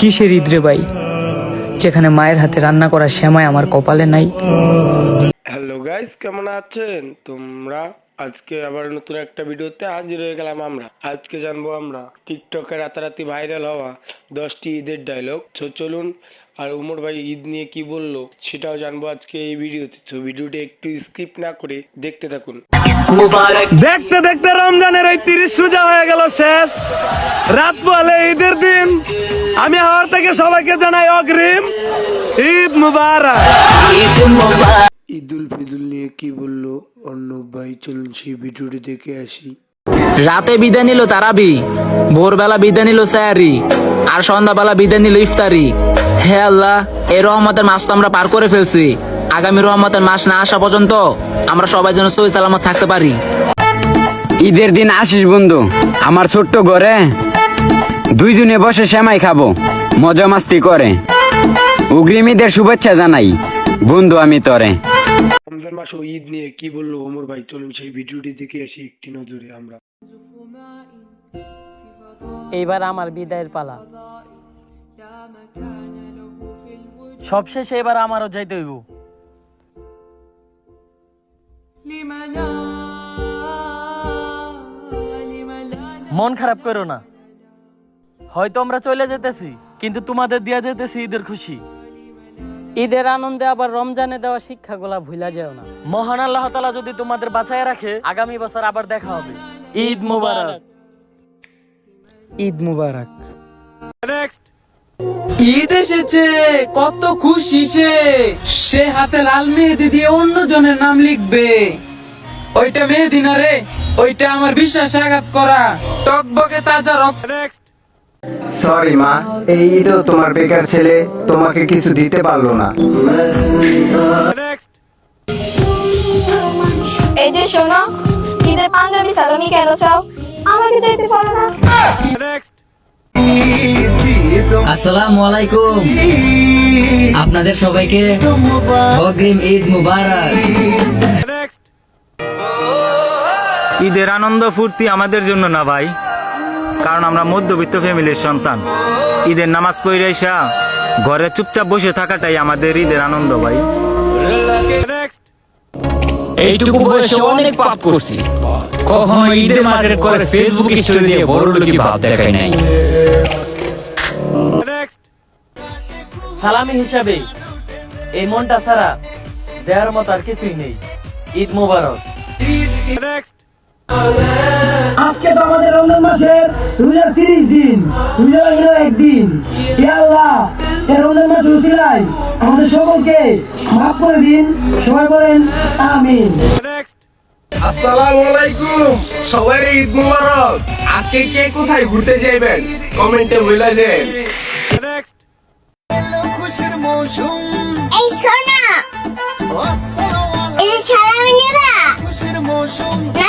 কিসের ঈদ রে ভাই? যেখানে মায়ের হাতে রান্না করা শ্যামাই আমার কপালে নাই। হ্যালো গাইস কেমন আছেন? তোমরা? আজকে আবার নতুন একটা ভিডিওতে হাজির হয়ে গেলাম আমরা। আজকে জানব আমরা টিকটকে রাতারাতি ভাইরাল হওয়া দশটি ঈদের ডায়লগ তো চলুন আর উমর ভাই ঈদ নিয়ে কি বলল সেটাও জানব আজকে এই ভিডিওতে। তো ভিডিওটি একটু স্কিপ না করে দেখতে থাকুন। দেখতে দেখতে রমজানের এই তিরিশ সোজা হয়ে গেল শেষ। রাত বলে ঈদের দিন। আমি আমার থেকে সবাইকে জানাই অগ্রিম ঈদ মুবারক। ঈদুল ফিদুল নিয়ে কি বলল অর্ণব ভাই? চলুন সেই ভিডিওটি দেখে আসি। রাতে বিদায় নিল তারাবি ভোরবেলা বিদায় নিল স্যারি আর সন্ধ্যাবেলা বিদায় নিল ইফতারি। হে আল্লাহ এই রহমতের মাস তো আমরা পার করে ফেলছি। আগামী রহমতের মাস না আসা পর্যন্ত আমরা সবাই যেন সই সালামত থাকতে পারি। ঈদের দিন আসিস বন্ধু আমার ছোট্ট ঘরে। দুইজনে বসে সেমাই খাব মজা মাস্তি করে। অগ্রিম ঈদের শুভেচ্ছা জানাই বন্ধু আমি তরে। রমজান মাস ও ঈদ নিয়ে কি বলল ওমর ভাই? চলুন সেই ভিডিওটি দেখে আসি একটি নজরে আমরা। এইবার আমার বিদায়ের পালা। সবশেষে এবার আমারও যাইতে হইব। মন খারাপ করো না। হয়তো আমরা চলে যেতেছি কিন্তু তোমাদের দিয়া যেতেছি ঈদের খুশি। ঈদের আনন্দে আবার রমজানে দেওয়া শিক্ষাগুলা ভুলা যেও না। মহান আল্লাহ তালা যদি তোমাদের বাঁচায় রাখে আগামী বছর আবার দেখা হবে। ঈদ মুবারক। ঈদ মুবারক। ঈদ এসেছে কত খুশি সে। সে হাতে লাল মেহেদি দিয়ে অন্য জনের নাম লিখবে। ওইটা মেহেদি না রে ওইটা আমার বিশ্বাস আঘাত করা। টকবকে তাজা রক্ত। সরি মা এই ঈদও তোমার বেকার ছেলে তোমাকে কিছু দিতে পারল না। এই যে শোনো পাঞ্জাবি সালামি কেন চাও? আমাকে যেতে পারো না। আসসালামু আলাইকুম। আপনাদের সবাইকে অগ্রিম ঈদ মুবারক। ঈদের আনন্দ ফুর্তি আমাদের জন্য না ভাই? কারণ আমরা মধ্যবিত্ত ফ্যামিলির সন্তান। ঈদের নামাজ পড়ে এসা ঘরে চুপচাপ বসে থাকাটাই আমাদের ঈদের আনন্দ ভাই। এইটুকু বয়সে অনেক পাপ করছি। কখনো ঈদের মার্কেট করে ফেসবুক স্টোরি দিয়ে বড় লোকি ভাব দেখাই নাই। সালামি হিসাবে এই মনটা ছাড়া দেওয়ার মতো আর কিছুই নেই। ঈদ মুবারক। আজকে তো আমাদের রমজান মাসের রোজা তিরিশ দিন। রোজা লাগল একদিন আল্লাহ এই রমজান মাসের উচিলাই আমাদের সকলকে মাফ করে দিন। সবাই বলেন আমিন। আসসালামু আলাইকুম। সবাই ঈদ মুবারক। আজকে কে কোথায় ঘুরতে যাবেন কমেন্টে বলে দেন। এই শোনা। এই সালামি নেবা আমাকে নেবা।